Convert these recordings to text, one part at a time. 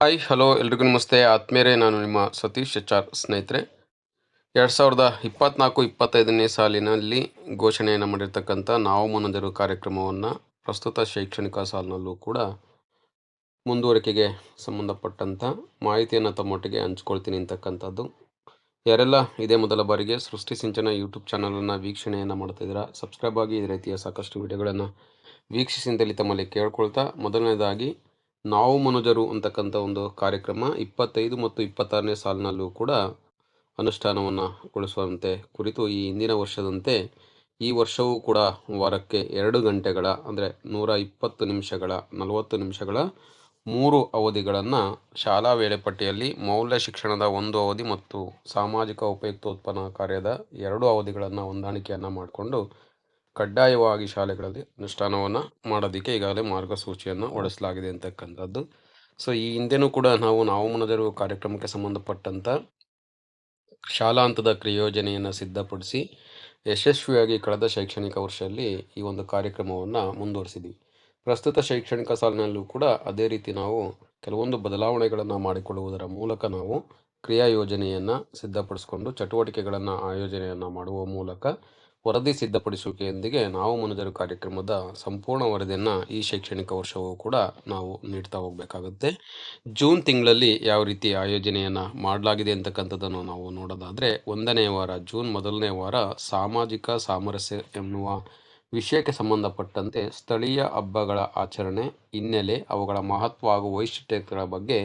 Hi hello ಎಲ್ರಿಗೂ ನಮಸ್ತೆ. ಆತ್ಮೇರೆ ನಾನು ನಿಮ್ಮ ಸತೀಶ್ ಎಚ್ ಸ್ನೇಹಿತರೆ. ಎರಡು ಸಾವಿರದ ಇಪ್ಪತ್ನಾಲ್ಕು, ಇಪ್ಪತ್ತೈದನೇ ಸಾಲಿನಲ್ಲಿ ಘೋಷಣೆಯನ್ನು ಮಾಡಿರ್ತಕ್ಕಂಥ ನಾವು ಮುನ್ನೊಂದಿರುವ ಕಾರ್ಯಕ್ರಮವನ್ನು ಪ್ರಸ್ತುತ ಶೈಕ್ಷಣಿಕ ಸಾಲಿನಲ್ಲೂ ಕೂಡ ಮುಂದುವರಿಕೆಗೆ ಸಂಬಂಧಪಟ್ಟಂಥ ಮಾಹಿತಿಯನ್ನು ತಮ್ಮೊಟ್ಟಿಗೆ ಹಂಚ್ಕೊಳ್ತೀನಿ ಅಂತಕ್ಕಂಥದ್ದು. ಯಾರೆಲ್ಲ ಇದೇ ಮೊದಲ ಬಾರಿಗೆ ಸೃಷ್ಟಿ ಸಿಂಚನ ಯೂಟ್ಯೂಬ್ ಚಾನಲನ್ನು ವೀಕ್ಷಣೆಯನ್ನು ಮಾಡ್ತಿದ್ದೀರಾ ಸಬ್ಸ್ಕ್ರೈಬ್ ಆಗಿ ಈ ರೀತಿಯ ಸಾಕಷ್ಟು ವಿಡಿಯೋಗಳನ್ನು ವೀಕ್ಷಿಸಿದಲ್ಲಿ ತಮ್ಮಲ್ಲಿ ಕೇಳ್ಕೊಳ್ತಾ, ಮೊದಲನೇದಾಗಿ ನಾವು ಮನುಜರು ಅಂತಕ್ಕಂಥ ಒಂದು ಕಾರ್ಯಕ್ರಮ ಇಪ್ಪತ್ತೈದು ಮತ್ತು ಇಪ್ಪತ್ತಾರನೇ ಸಾಲಿನಲ್ಲೂ ಕೂಡ ಅನುಷ್ಠಾನವನ್ನು ಗೊಳಿಸುವಂತೆ ಕುರಿತು ಈ ಹಿಂದಿನ ವರ್ಷದಂತೆ ಈ ವರ್ಷವೂ ಕೂಡ ವಾರಕ್ಕೆ ಎರಡು ಗಂಟೆಗಳ ಅಂದರೆ ನೂರ ಇಪ್ಪತ್ತು ನಿಮಿಷಗಳ, ನಲವತ್ತು ನಿಮಿಷಗಳ ಮೂರು ಅವಧಿಗಳನ್ನು ಶಾಲಾ ವೇಳೆಪಟ್ಟಿಯಲ್ಲಿ ಮೌಲ್ಯ ಶಿಕ್ಷಣದ ಒಂದು ಅವಧಿ ಮತ್ತು ಸಾಮಾಜಿಕ ಉಪಯುಕ್ತೋತ್ಪನ್ನ ಕಾರ್ಯದ ಎರಡು ಅವಧಿಗಳನ್ನು ಹೊಂದಾಣಿಕೆಯನ್ನು ಮಾಡಿಕೊಂಡು ಕಡ್ಡಾಯವಾಗಿ ಶಾಲೆಗಳಲ್ಲಿ ಅನುಷ್ಠಾನವನ್ನು ಮಾಡೋದಕ್ಕೆ ಈಗಾಗಲೇ ಮಾರ್ಗಸೂಚಿಯನ್ನು ಹೊರಡಿಸಲಾಗಿದೆ ಅಂತಕ್ಕಂಥದ್ದು. ಸೊ ಈ ಹಿಂದೆನೂ ಕೂಡ ನಾವು ನಾವು ಮನದರು ಕಾರ್ಯಕ್ರಮಕ್ಕೆ ಸಂಬಂಧಪಟ್ಟಂಥ ಶಾಲಾ ಹಂತದ ಕ್ರಿಯೋಜನೆಯನ್ನು ಸಿದ್ಧಪಡಿಸಿ, ಯಶಸ್ವಿಯಾಗಿ ಕಳೆದ ಶೈಕ್ಷಣಿಕ ವರ್ಷದಲ್ಲಿ ಈ ಒಂದು ಕಾರ್ಯಕ್ರಮವನ್ನು ಮುಂದುವರಿಸಿದ್ವಿ. ಪ್ರಸ್ತುತ ಶೈಕ್ಷಣಿಕ ಸಾಲಿನಲ್ಲೂ ಕೂಡ ಅದೇ ರೀತಿ ನಾವು ಕೆಲವೊಂದು ಬದಲಾವಣೆಗಳನ್ನು ಮಾಡಿಕೊಳ್ಳುವುದರ ಮೂಲಕ ನಾವು ಕ್ರಿಯಾ ಯೋಜನೆಯನ್ನು ಸಿದ್ಧಪಡಿಸಿಕೊಂಡು, ಚಟುವಟಿಕೆಗಳನ್ನು ಆಯೋಜನೆಯನ್ನು ಮಾಡುವ ಮೂಲಕ ವರದಿ ಸಿದ್ಧಪಡಿಸುವಿಕೆಯೊಂದಿಗೆ ನಾವು ಮನದರು ಕಾರ್ಯಕ್ರಮದ ಸಂಪೂರ್ಣ ವರದಿಯನ್ನು ಈ ಶೈಕ್ಷಣಿಕ ವರ್ಷವೂ ಕೂಡ ನಾವು ನೀಡ್ತಾ ಹೋಗಬೇಕಾಗುತ್ತೆ. ಜೂನ್ ತಿಂಗಳಲ್ಲಿ ಯಾವ ರೀತಿ ಆಯೋಜನೆಯನ್ನು ಮಾಡಲಾಗಿದೆ ಅಂತಕ್ಕಂಥದ್ದನ್ನು ನಾವು ನೋಡೋದಾದರೆ, ಒಂದನೇ ವಾರ, ಜೂನ್ ಮೊದಲನೇ ವಾರ ಸಾಮಾಜಿಕ ಸಾಮರಸ್ಯ ಎನ್ನುವ ವಿಷಯಕ್ಕೆ ಸಂಬಂಧಪಟ್ಟಂತೆ ಸ್ಥಳೀಯ ಹಬ್ಬಗಳ ಆಚರಣೆ, ಹಿನ್ನೆಲೆ ಅವುಗಳ ಮಹತ್ವ ಹಾಗೂ ವೈಶಿಷ್ಟ್ಯತೆಗಳ ಬಗ್ಗೆ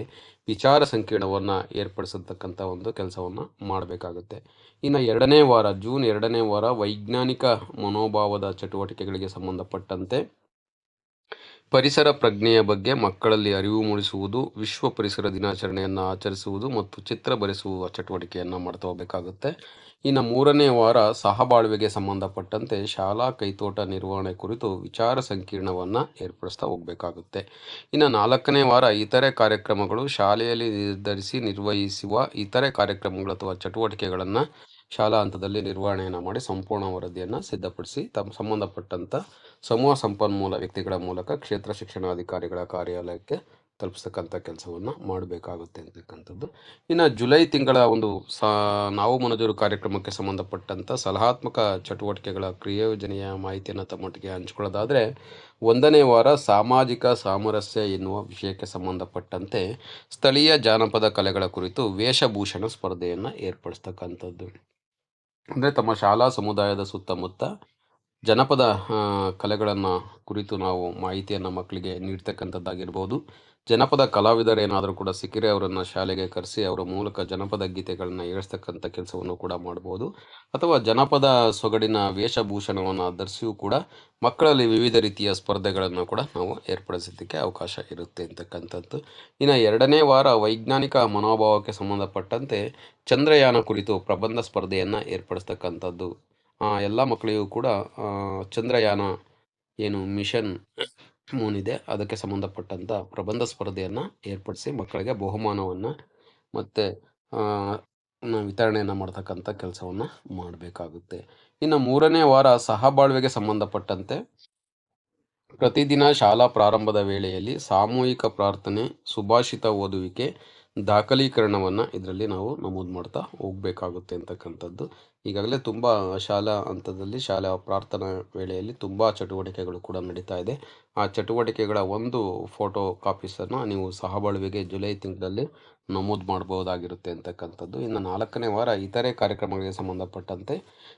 ವಿಚಾರ ಸಂಕಿರಣವನ್ನು ಏರ್ಪಡಿಸತಕ್ಕಂಥ ಒಂದು ಕೆಲಸವನ್ನು ಮಾಡಬೇಕಾಗುತ್ತೆ. ಇನ್ನು ಎರಡನೇ ವಾರ, ಜೂನ್ ಎರಡನೇ ವಾರ ವೈಜ್ಞಾನಿಕ ಮನೋಭಾವದ ಚಟುವಟಿಕೆಗಳಿಗೆ ಸಂಬಂಧಪಟ್ಟಂತೆ ಪರಿಸರ ಪ್ರಜ್ಞೆಯ ಬಗ್ಗೆ ಮಕ್ಕಳಲ್ಲಿ ಅರಿವು ಮೂಡಿಸುವುದು, ವಿಶ್ವ ಪರಿಸರ ದಿನಾಚರಣೆಯನ್ನು ಆಚರಿಸುವುದು ಮತ್ತು ಚಿತ್ರ ಬರೆಸುವ ಚಟುವಟಿಕೆಯನ್ನು ಮಾಡ್ತಾ ಹೋಗಬೇಕಾಗುತ್ತೆ. ಇನ್ನು ಮೂರನೇ ವಾರ ಸಹಬಾಳ್ವೆಗೆ ಸಂಬಂಧಪಟ್ಟಂತೆ ಶಾಲಾ ಕೈತೋಟ ನಿರ್ವಹಣೆ ಕುರಿತು ವಿಚಾರ ಸಂಕೀರ್ಣವನ್ನು ಏರ್ಪಡಿಸ್ತಾ ಹೋಗಬೇಕಾಗುತ್ತೆ. ಇನ್ನು ನಾಲ್ಕನೇ ವಾರ ಇತರೆ ಕಾರ್ಯಕ್ರಮಗಳು ಶಾಲೆಯಲ್ಲಿ ನಿರ್ಧರಿಸಿ ನಿರ್ವಹಿಸುವ ಇತರೆ ಕಾರ್ಯಕ್ರಮಗಳು ಅಥವಾ ಚಟುವಟಿಕೆಗಳನ್ನು ಶಾಲಾ ಹಂತದಲ್ಲಿ ನಿರ್ವಹಣೆಯನ್ನು ಮಾಡಿ ಸಂಪೂರ್ಣ ವರದಿಯನ್ನು ಸಿದ್ಧಪಡಿಸಿ ತಮ್ಮ ಸಂಬಂಧಪಟ್ಟಂಥ ಸಮೂಹ ಸಂಪನ್ಮೂಲ ವ್ಯಕ್ತಿಗಳ ಮೂಲಕ ಕ್ಷೇತ್ರ ಶಿಕ್ಷಣಾಧಿಕಾರಿಗಳ ಕಾರ್ಯಾಲಯಕ್ಕೆ ತಲುಪಿಸ್ತಕ್ಕಂಥ ಕೆಲಸವನ್ನು ಮಾಡಬೇಕಾಗುತ್ತೆ ಅಂತಕ್ಕಂಥದ್ದು. ಇನ್ನು ಜುಲೈ ತಿಂಗಳ ಒಂದು ಸಾ, ನಾವು ಮನಜೂರು ಕಾರ್ಯಕ್ರಮಕ್ಕೆ ಸಂಬಂಧಪಟ್ಟಂಥ ಸಲಹಾತ್ಮಕ ಚಟುವಟಿಕೆಗಳ ಕ್ರಿಯೋಜನೆಯ ಮಾಹಿತಿಯನ್ನು ತಮ್ಮೊಟ್ಟಿಗೆ ಹಂಚ್ಕೊಳ್ಳೋದಾದರೆ, ಒಂದನೇ ವಾರ ಸಾಮಾಜಿಕ ಸಾಮರಸ್ಯ ಎನ್ನುವ ವಿಷಯಕ್ಕೆ ಸಂಬಂಧಪಟ್ಟಂತೆ ಸ್ಥಳೀಯ ಜಾನಪದ ಕಲೆಗಳ ಕುರಿತು ವೇಷಭೂಷಣ ಸ್ಪರ್ಧೆಯನ್ನು ಏರ್ಪಡಿಸ್ತಕ್ಕಂಥದ್ದು. ಅಂದರೆ ತಮ್ಮ ಶಾಲಾ ಸಮುದಾಯದ ಸುತ್ತಮುತ್ತ ಜನಪದ ಕಲೆಗಳನ್ನು ಕುರಿತು ನಾವು ಮಾಹಿತಿಯನ್ನು ಮಕ್ಕಳಿಗೆ ನೀಡ್ತಕ್ಕಂಥದ್ದಾಗಿರ್ಬೋದು. ಜನಪದ ಕಲಾವಿದರೇನಾದರೂ ಕೂಡ ಸಿಕ್ಕಿರೆ ಅವರನ್ನು ಶಾಲೆಗೆ ಕರೆಸಿ ಅವರ ಮೂಲಕ ಜನಪದ ಗೀತೆಗಳನ್ನು ಏಳಿಸ್ತಕ್ಕಂಥ ಕೆಲಸವನ್ನು ಕೂಡ ಮಾಡ್ಬೋದು. ಅಥವಾ ಜನಪದ ಸೊಗಡಿನ ವೇಷಭೂಷಣವನ್ನು ಧರಿಸಿಯೂ ಕೂಡ ಮಕ್ಕಳಲ್ಲಿ ವಿವಿಧ ರೀತಿಯ ಸ್ಪರ್ಧೆಗಳನ್ನು ಕೂಡ ನಾವು ಏರ್ಪಡಿಸೋದಕ್ಕೆ ಅವಕಾಶ ಇರುತ್ತೆ ಅಂತಕ್ಕಂಥದ್ದು. ಇನ್ನು ಎರಡನೇ ವಾರ ವೈಜ್ಞಾನಿಕ ಮನೋಭಾವಕ್ಕೆ ಸಂಬಂಧಪಟ್ಟಂತೆ ಚಂದ್ರಯಾನ ಕುರಿತು ಪ್ರಬಂಧ ಸ್ಪರ್ಧೆಯನ್ನು ಏರ್ಪಡಿಸ್ತಕ್ಕಂಥದ್ದು. ಎಲ್ಲ ಮಕ್ಕಳಿಗೂ ಕೂಡ ಚಂದ್ರಯಾನ ಏನು ಮಿಷನ್ ಮೂನ್ ಇದೆ ಅದಕ್ಕೆ ಸಂಬಂಧಪಟ್ಟಂಥ ಪ್ರಬಂಧ ಸ್ಪರ್ಧೆಯನ್ನು ಏರ್ಪಡಿಸಿ ಮಕ್ಕಳಿಗೆ ಬಹುಮಾನವನ್ನು ಮತ್ತು ವಿತರಣೆಯನ್ನು ಮಾಡ್ತಕ್ಕಂಥ ಕೆಲಸವನ್ನು ಮಾಡಬೇಕಾಗುತ್ತೆ. ಇನ್ನು ಮೂರನೇ ವಾರ ಸಹಬಾಳ್ವೆಗೆ ಸಂಬಂಧಪಟ್ಟಂತೆ ಪ್ರತಿದಿನ ಶಾಲಾ ಪ್ರಾರಂಭದ ವೇಳೆಯಲ್ಲಿ ಸಾಮೂಹಿಕ ಪ್ರಾರ್ಥನೆ, ಸುಭಾಷಿತ ಓದುವಿಕೆ, ದಾಖಲೀಕರಣವನ್ನು ಇದರಲ್ಲಿ ನಾವು ನಮೂದು ಮಾಡ್ತಾ ಹೋಗಬೇಕಾಗುತ್ತೆ ಅಂತಕ್ಕಂಥದ್ದು. ಈಗಾಗಲೇ ತುಂಬ ಶಾಲಾ ಹಂತದಲ್ಲಿ ಶಾಲಾ ಪ್ರಾರ್ಥನಾ ವೇಳೆಯಲ್ಲಿ ತುಂಬ ಚಟುವಟಿಕೆಗಳು ಕೂಡ ನಡೀತಾ ಇದೆ. ಆ ಚಟುವಟಿಕೆಗಳ ಒಂದು ಫೋಟೋ ಕಾಪೀಸನ್ನು ನೀವು ಸಹಬಾಳ್ವೆಗೆ ಜುಲೈ ತಿಂಗಳಲ್ಲಿ ನಮೂದು ಮಾಡಬಹುದಾಗಿರುತ್ತೆ ಅಂತಕ್ಕಂಥದ್ದು. ಇನ್ನು ನಾಲ್ಕನೇ ವಾರ ಇತರೆ ಕಾರ್ಯಕ್ರಮಗಳಿಗೆ ಸಂಬಂಧಪಟ್ಟಂತೆ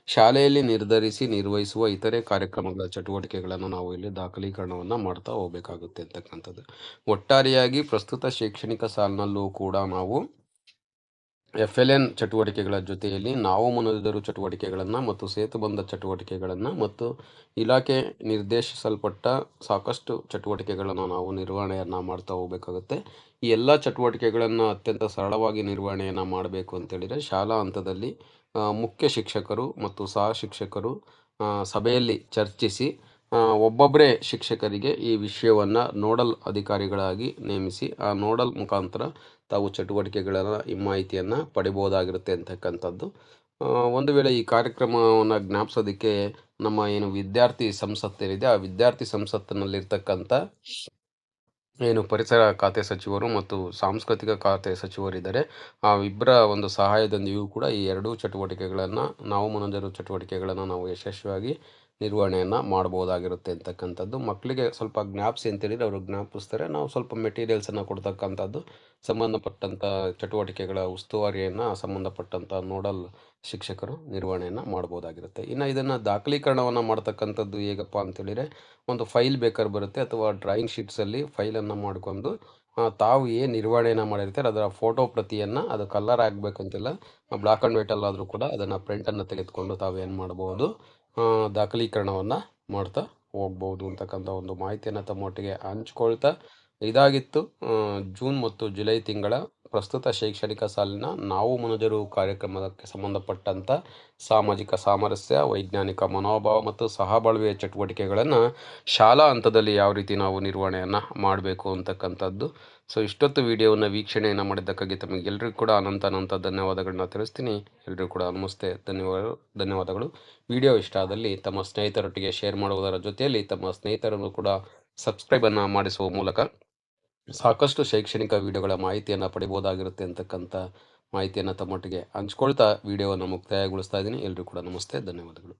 ಶಾಲೆಯಲ್ಲಿ ನಿರ್ಧರಿಸಿ ನಿರ್ವಹಿಸುವ ಇತರೆ ಕಾರ್ಯಕ್ರಮಗಳ ಚಟುವಟಿಕೆಗಳನ್ನು ನಾವು ಇಲ್ಲಿ ದಾಖಲೀಕರಣವನ್ನು ಮಾಡ್ತಾ ಹೋಗಬೇಕಾಗುತ್ತೆ ಅಂತಕ್ಕಂಥದ್ದು. ಒಟ್ಟಾರೆಯಾಗಿ ಪ್ರಸ್ತುತ ಶೈಕ್ಷಣಿಕ ಸಾಲಿನಲ್ಲೂ ಕೂಡ ನಾವು ಎಫ್ ಎಲ್ ಎನ್ ಚಟುವಟಿಕೆಗಳ ಜೊತೆಯಲ್ಲಿ ನಾವು ಮನೋದರು ಚಟುವಟಿಕೆಗಳನ್ನು ಮತ್ತು ಸೇತುಬಂಧ ಚಟುವಟಿಕೆಗಳನ್ನು ಮತ್ತು ಇಲಾಖೆ ನಿರ್ದೇಶಿಸಲ್ಪಟ್ಟ ಸಾಕಷ್ಟು ಚಟುವಟಿಕೆಗಳನ್ನು ನಾವು ನಿರ್ವಹಣೆಯನ್ನು ಮಾಡ್ತಾ ಹೋಗಬೇಕಾಗುತ್ತೆ. ಈ ಎಲ್ಲ ಚಟುವಟಿಕೆಗಳನ್ನು ಅತ್ಯಂತ ಸರಳವಾಗಿ ನಿರ್ವಹಣೆಯನ್ನು ಮಾಡಬೇಕು ಅಂತೇಳಿದರೆ ಶಾಲಾ ಹಂತದಲ್ಲಿ ಮುಖ್ಯ ಶಿಕ್ಷಕರು ಮತ್ತು ಸಹ ಶಿಕ್ಷಕರು ಸಭೆಯಲ್ಲಿ ಚರ್ಚಿಸಿ ಒಬ್ಬೊಬ್ಬರೇ ಶಿಕ್ಷಕರಿಗೆ ಈ ವಿಷಯವನ್ನು ನೋಡಲ್ ಅಧಿಕಾರಿಗಳಾಗಿ ನೇಮಿಸಿ, ಆ ನೋಡಲ್ ಮುಖಾಂತರ ತಾವು ಚಟುವಟಿಕೆಗಳನ್ನು, ಈ ಮಾಹಿತಿಯನ್ನು ಪಡಿಬೋದಾಗಿರುತ್ತೆ ಅಂತಕ್ಕಂಥದ್ದು. ಒಂದು ವೇಳೆ ಈ ಕಾರ್ಯಕ್ರಮವನ್ನು ಜ್ಞಾಪಿಸೋದಕ್ಕೆ ನಮ್ಮ ಏನು ವಿದ್ಯಾರ್ಥಿ ಸಂಸತ್ತೇನಿದೆ ಆ ವಿದ್ಯಾರ್ಥಿ ಸಂಸತ್ತಿನಲ್ಲಿರ್ತಕ್ಕಂಥ ಏನು ಪರಿಸರ ಖಾತೆ ಸಚಿವರು ಮತ್ತು ಸಾಂಸ್ಕೃತಿಕ ಖಾತೆ ಸಚಿವರಿದ್ದಾರೆ, ಆ ಇಬ್ಬರ ಒಂದು ಸಹಾಯದೊಂದಿಗೂ ಕೂಡ ಈ ಎರಡೂ ಚಟುವಟಿಕೆಗಳನ್ನು, ನಾವು ಮನೋಜರು ಚಟುವಟಿಕೆಗಳನ್ನು ನಾವು ಯಶಸ್ವಿಯಾಗಿ ನಿರ್ವಹಣೆಯನ್ನು ಮಾಡ್ಬೋದಾಗಿರುತ್ತೆ ಅಂತಕ್ಕಂಥದ್ದು. ಮಕ್ಕಳಿಗೆ ಸ್ವಲ್ಪ ಜ್ಞಾಪಿಸಿ ಅಂತೇಳಿದರೆ ಅವರು ಜ್ಞಾಪಿಸ್ತಾರೆ. ನಾವು ಸ್ವಲ್ಪ ಮೆಟೀರಿಯಲ್ಸನ್ನು ಕೊಡ್ತಕ್ಕಂಥದ್ದು ಸಂಬಂಧಪಟ್ಟಂಥ ಚಟುವಟಿಕೆಗಳ ಉಸ್ತುವಾರಿಯನ್ನು ಸಂಬಂಧಪಟ್ಟಂಥ ನೋಡಲ್ ಶಿಕ್ಷಕರು ನಿರ್ವಹಣೆಯನ್ನು ಮಾಡ್ಬೋದಾಗಿರುತ್ತೆ. ಇನ್ನು ಇದನ್ನು ದಾಖಲೀಕರಣವನ್ನು ಮಾಡ್ತಕ್ಕಂಥದ್ದು ಹೇಗಪ್ಪ ಅಂತೇಳಿದರೆ ಒಂದು ಫೈಲ್ ಬೇಕಾದ್ರೆ ಬರುತ್ತೆ ಅಥವಾ ಡ್ರಾಯಿಂಗ್ ಶೀಟ್ಸಲ್ಲಿ ಫೈಲನ್ನು ಮಾಡಿಕೊಂಡು ತಾವು ಏನು ನಿರ್ವಹಣೆಯನ್ನು ಮಾಡಿರ್ತಾರೆ, ಅದರ ಫೋಟೋ ಪ್ರತಿಯನ್ನು ಅದು ಕಲರ್ ಆಗಬೇಕಂತಿಲ್ಲ ಬ್ಲ್ಯಾಕ್ ಆ್ಯಂಡ್ ವೈಟಲ್ಲಾದರೂ ಕೂಡ ಅದನ್ನು ಪ್ರಿಂಟನ್ನು ತೆಗೆದುಕೊಂಡು ತಾವು ಏನು ಮಾಡ್ಬೋದು ದಾಖಲೀಕರಣವನ್ನು ಮಾಡ್ತಾ ಹೋಗ್ಬೋದು ಅಂತಕ್ಕಂಥ ಒಂದು ಮಾಹಿತಿಯನ್ನು ತಮ್ಮೊಟ್ಟಿಗೆ ಹಂಚ್ಕೊಳ್ತಾ ಇದಾಗಿತ್ತು. ಜೂನ್ ಮತ್ತು ಜುಲೈ ತಿಂಗಳ ಪ್ರಸ್ತುತ ಶೈಕ್ಷಣಿಕ ಸಾಲಿನ ನಾವು ಮನುಜರು ಕಾರ್ಯಕ್ರಮಕ್ಕೆ ಸಂಬಂಧಪಟ್ಟಂಥ ಸಾಮಾಜಿಕ ಸಾಮರಸ್ಯ, ವೈಜ್ಞಾನಿಕ ಮನೋಭಾವ ಮತ್ತು ಸಹಬಾಳ್ವೆಯ ಚಟುವಟಿಕೆಗಳನ್ನು ಶಾಲಾ ಹಂತದಲ್ಲಿ ಯಾವ ರೀತಿ ನಾವು ನಿರ್ವಹಣೆಯನ್ನು ಮಾಡಬೇಕು ಅಂತಕ್ಕಂಥದ್ದು. ಸೊ ಇಷ್ಟೊತ್ತು ವಿಡಿಯೋವನ್ನು ವೀಕ್ಷಣೆಯನ್ನು ಮಾಡಿದ್ದಕ್ಕಾಗಿ ತಮಗೆ ಎಲ್ಲರಿಗೂ ಕೂಡ ಅನಂತ ಅನಂತ ಧನ್ಯವಾದಗಳನ್ನ ತಿಳಿಸ್ತೀನಿ. ಎಲ್ಲರಿಗೂ ಕೂಡ ನಮಸ್ತೆ, ಧನ್ಯವಾದ, ಧನ್ಯವಾದಗಳು. ವಿಡಿಯೋ ಇಷ್ಟ ಆದಲ್ಲಿ ತಮ್ಮ ಸ್ನೇಹಿತರೊಟ್ಟಿಗೆ ಶೇರ್ ಮಾಡುವುದರ ಜೊತೆಯಲ್ಲಿ ತಮ್ಮ ಸ್ನೇಹಿತರನ್ನು ಕೂಡ ಸಬ್ಸ್ಕ್ರೈಬನ್ನು ಮಾಡಿಸುವ ಮೂಲಕ ಸಾಕಷ್ಟು ಶೈಕ್ಷಣಿಕ ವಿಡಿಯೋಗಳ ಮಾಹಿತಿಯನ್ನು ಪಡಿಬೋದಾಗಿರುತ್ತೆ ಅಂತಕ್ಕಂಥ ಮಾಹಿತಿಯನ್ನು ತಮ್ಮೊಟ್ಟಿಗೆ ಹಂಚ್ಕೊಳ್ತಾ ವಿಡಿಯೋವನ್ನು ಮುಕ್ತಾಯಗೊಳಿಸ್ತಾ ಇದ್ದೀನಿ. ಎಲ್ಲರೂ ಕೂಡ ನಮಸ್ತೆ, ಧನ್ಯವಾದಗಳು.